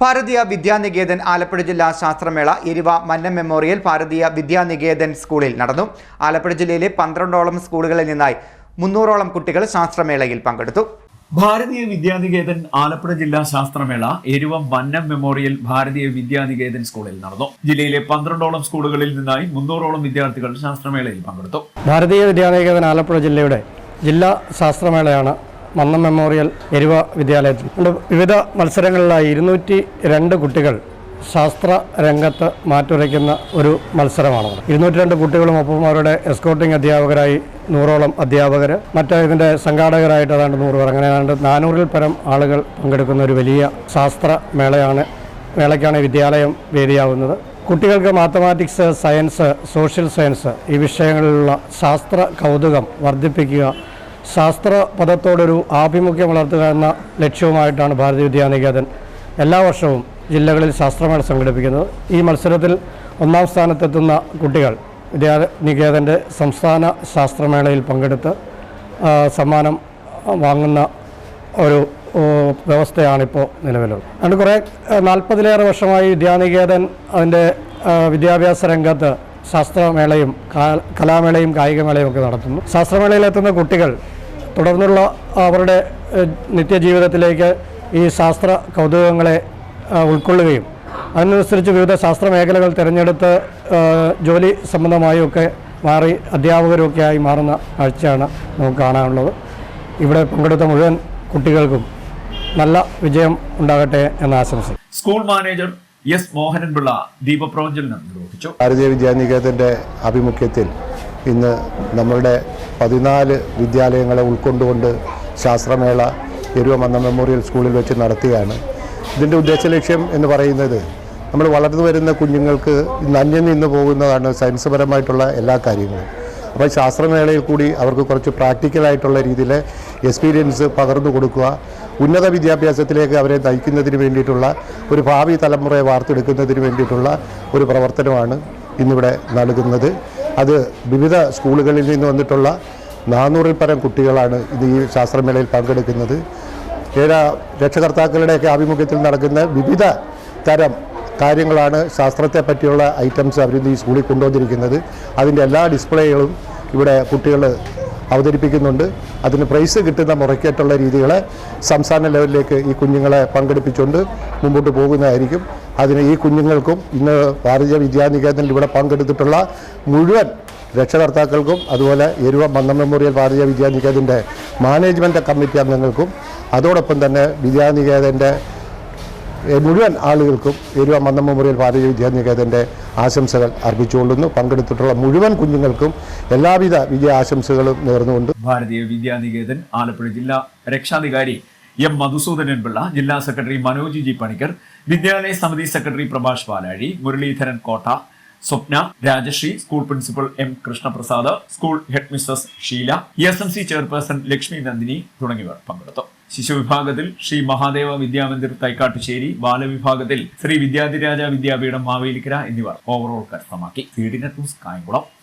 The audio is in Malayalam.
ഭാരതീയ വിദ്യാനികേതൻ ആലപ്പുഴ ജില്ലാ ശാസ്ത്രമേള എരിവ മന്നം മെമ്മോറിയൽ ഭാരതീയ വിദ്യാനികേതൻ സ്കൂളിൽ നടന്നു. ആലപ്പുഴ ജില്ലയിലെ പന്ത്രണ്ടോളം സ്കൂളുകളിൽ നിന്നായി മുന്നൂറോളം കുട്ടികൾ ശാസ്ത്രമേളയിൽ പങ്കെടുത്തു. ഭാരതീയ വിദ്യാനികേതൻ ആലപ്പുഴ ജില്ലാ ശാസ്ത്രമേള എരുവ മന്നം മെമ്മോറിയൽ ഭാരതീയ വിദ്യാനികേതൻ സ്കൂളിൽ നടന്നു. ജില്ലയിലെ പന്ത്രണ്ടോളം സ്കൂളുകളിൽ നിന്നായി മുന്നൂറോളം വിദ്യാർത്ഥികൾ ശാസ്ത്രമേളയിൽ പങ്കെടുത്തു. ഭാരതീയ വിദ്യാനികേതൻ ആലപ്പുഴ ജില്ലയുടെ ജില്ലാ ശാസ്ത്രമേളയാണ് മന്നം മെമ്മോറിയൽ എരുവ വിദ്യാലയത്തിൽ. വിവിധ മത്സരങ്ങളിലായി ഇരുന്നൂറ്റി രണ്ട് കുട്ടികൾ ശാസ്ത്ര രംഗത്ത് മാറ്റുരയ്ക്കുന്ന ഒരു മത്സരമാണ് ഇരുന്നൂറ്റി രണ്ട് കുട്ടികളും ഒപ്പം അവരുടെ എസ്കോട്ടിംഗ് അധ്യാപകരായി നൂറോളം അധ്യാപകർ മറ്റ് ഇതിന്റെ സംഘാടകരായിട്ട് ഏതാണ്ട് നൂറ് പേർ. അങ്ങനെ ഏതാണ്ട് നാനൂറിൽ പരം ആളുകൾ പങ്കെടുക്കുന്ന ഒരു വലിയ ശാസ്ത്ര മേളയാണ് മേളയ്ക്കാണ് വിദ്യാലയം വേദിയാവുന്നത്. കുട്ടികൾക്ക് മാത്തമാറ്റിക്സ് സയൻസ് സോഷ്യൽ സയൻസ് ഈ വിഷയങ്ങളിലുള്ള ശാസ്ത്ര കൗതുകം വർദ്ധിപ്പിക്കുക ശാസ്ത്ര പദത്തോടൊരു ആഭിമുഖ്യം വളർത്തുക എന്ന ലക്ഷ്യവുമായിട്ടാണ് ഭാരതീയ വിദ്യാനികേതൻ എല്ലാ വർഷവും ജില്ലകളിൽ ശാസ്ത്രമേള സംഘടിപ്പിക്കുന്നത്. ഈ മത്സരത്തിൽ ഒന്നാം സ്ഥാനത്തെത്തുന്ന കുട്ടികൾ വിദ്യാനികേതന്റെ സംസ്ഥാന ശാസ്ത്രമേളയിൽ പങ്കെടുത്ത് സമ്മാനം വാങ്ങുന്ന ഒരു വ്യവസ്ഥയാണിപ്പോൾ നിലവിലുള്ളത്. അതുകൊണ്ട് കുറേ നാൽപ്പതിലേറെ വർഷമായി വിദ്യാനികേതൻ അതിന്റെ വിദ്യാഭ്യാസ രംഗത്ത് ശാസ്ത്രമേളയും കലാമേളയും കായികമേളയും ഒക്കെ നടത്തുന്നു. ശാസ്ത്രമേളയിലെത്തുന്ന കുട്ടികൾ തുടർന്നുള്ള അവരുടെ നിത്യജീവിതത്തിലേക്ക് ഈ ശാസ്ത്ര കൗതുകങ്ങളെ ഉൾക്കൊള്ളുകയും. അതിനനുസരിച്ച് വിവിധ ശാസ്ത്ര മേഖലകൾ തിരഞ്ഞെടുത്ത് ജോലി സംബന്ധമായൊക്കെ മാറി അധ്യാപകരൊക്കെ ആയി മാറുന്ന കാഴ്ചയാണ് നമുക്ക് കാണാനുള്ളത്. ഇവിടെ പങ്കെടുത്ത മുഴുവൻ കുട്ടികൾക്കും നല്ല വിജയം ഉണ്ടാകട്ടെ എന്ന് ആശംസ സ്കൂൾ മാനേജർ എസ് മോഹനൻപിള്ള ദീപപ്രവചനം നിർവഹിച്ചു. ഭാരതീയ വിദ്യാനികേതന്റെ ആഭിമുഖ്യത്തിൽ ഇന്ന് നമ്മളുടെ പതിനാല് വിദ്യാലയങ്ങളെ ഉൾക്കൊണ്ടുകൊണ്ട് ശാസ്ത്രമേള എരുവ മന്ന മെമ്മോറിയൽ സ്കൂളിൽ വെച്ച് നടത്തുകയാണ്. ഇതിന്റെ ഉദ്ദേശ ലക്ഷ്യം എന്ന് പറയുന്നത് നമ്മൾ വളർന്നു വരുന്ന കുഞ്ഞുങ്ങൾക്ക് ഇന്ന് അന്യം നിന്ന് പോകുന്നതാണ് സയൻസ്പരമായിട്ടുള്ള എല്ലാ കാര്യങ്ങളും. അപ്പോൾ ശാസ്ത്രമേളയിൽ കൂടി അവർക്ക് കുറച്ച് പ്രാക്ടിക്കലായിട്ടുള്ള രീതിയിൽ എക്സ്പീരിയൻസ് പകർന്നു കൊടുക്കുക ഉന്നത വിദ്യാഭ്യാസത്തിലേക്ക് അവരെ നയിക്കുന്നതിന് വേണ്ടിയിട്ടുള്ള ഒരു ഭാവി തലമുറയെ വാർത്തെടുക്കുന്നതിന് വേണ്ടിയിട്ടുള്ള ഒരു പ്രവർത്തനമാണ് ഇന്നിവിടെ നൽകുന്നത്. അത് വിവിധ സ്കൂളുകളിൽ നിന്ന് വന്നിട്ടുള്ള നാനൂറിൽ പരം കുട്ടികളാണ് ഇത് ഈ ശാസ്ത്രമേളയിൽ പങ്കെടുക്കുന്നത്. ഏഴ് രക്ഷകർത്താക്കളുടെയൊക്കെ ആഭിമുഖ്യത്തിൽ നടക്കുന്ന വിവിധ തരം കാര്യങ്ങളാണ് ശാസ്ത്രത്തെ പറ്റിയുള്ള ഐറ്റംസ് അവരിന്ന് ഈ സ്കൂളിൽ കൊണ്ടുവന്നിരിക്കുന്നത്. അതിന്റെ എല്ലാ ഡിസ്പ്ലേകളും ഇവിടെ കുട്ടികൾ അവതരിപ്പിക്കുന്നുണ്ട്. അതിന് പ്രൈസ് കിട്ടുന്ന മുറയ്ക്കായിട്ടുള്ള രീതികളെ സംസ്ഥാന ലെവലിലേക്ക് ഈ കുഞ്ഞുങ്ങളെ പങ്കെടുപ്പിച്ചുകൊണ്ട് മുമ്പോട്ട് പോകുന്നതായിരിക്കും. അതിന് ഈ കുഞ്ഞുങ്ങൾക്കും ഇന്ന് ഭാരതീയ വിദ്യാനികേതനിൽ ഇവിടെ പങ്കെടുത്തിട്ടുള്ള മുഴുവൻ രക്ഷകർത്താക്കൾക്കും അതുപോലെ എരുവ മന്ദം മെമ്മോറിയൽ ഭാരതീയ വിദ്യാനികേതന്റെ മാനേജ്മെന്റ് കമ്മിറ്റി അംഗങ്ങൾക്കും അതോടൊപ്പം തന്നെ വിദ്യാനികേതന്റെ മുഴുവൻ ആളുകൾക്കും എരുവ മെമ്മോറിയൽ ഭാരതീയ വിദ്യാനികേതന്റെ ആശംസകൾ അർപ്പിച്ചുകൊള്ളുന്നു. പങ്കെടുത്തിട്ടുള്ള മുഴുവൻ കുഞ്ഞുങ്ങൾക്കും എല്ലാവിധ വിജയ ആശംസകളും നേർന്നുകൊണ്ട് ഭാരതീയ വിദ്യാനികേതൻ ആലപ്പുഴ ജില്ലാ രക്ഷാധികാരി എം മധുസൂദനൻ പിള്ള ജില്ലാ സെക്രട്ടറി മനോജ് ജി പണിക്കർ വിദ്യാലയ സമിതി secretary Prabhash Palazhi Muraleedharan Kotta Swapna Rajasree school principal M Krishnaprasad school head Mrs Sheela S M C chairperson Lakshmi Nandini തുടങ്ങിയവർ പങ്കെടുത്തു. ശിശുവിഭാഗത്തിൽ ശ്രീ മഹാദേവ വിദ്യാമന്ദിർ തൈക്കാട്ടുശ്ശേരി ബാലവിഭാഗത്തിൽ ശ്രീ വിദ്യാധിരാജ വിദ്യാപീഠം മാവേലിക്കര എന്നിവർ ഓവറോൾ കരസ്ഥമാക്കി. C D news Kayamkulam.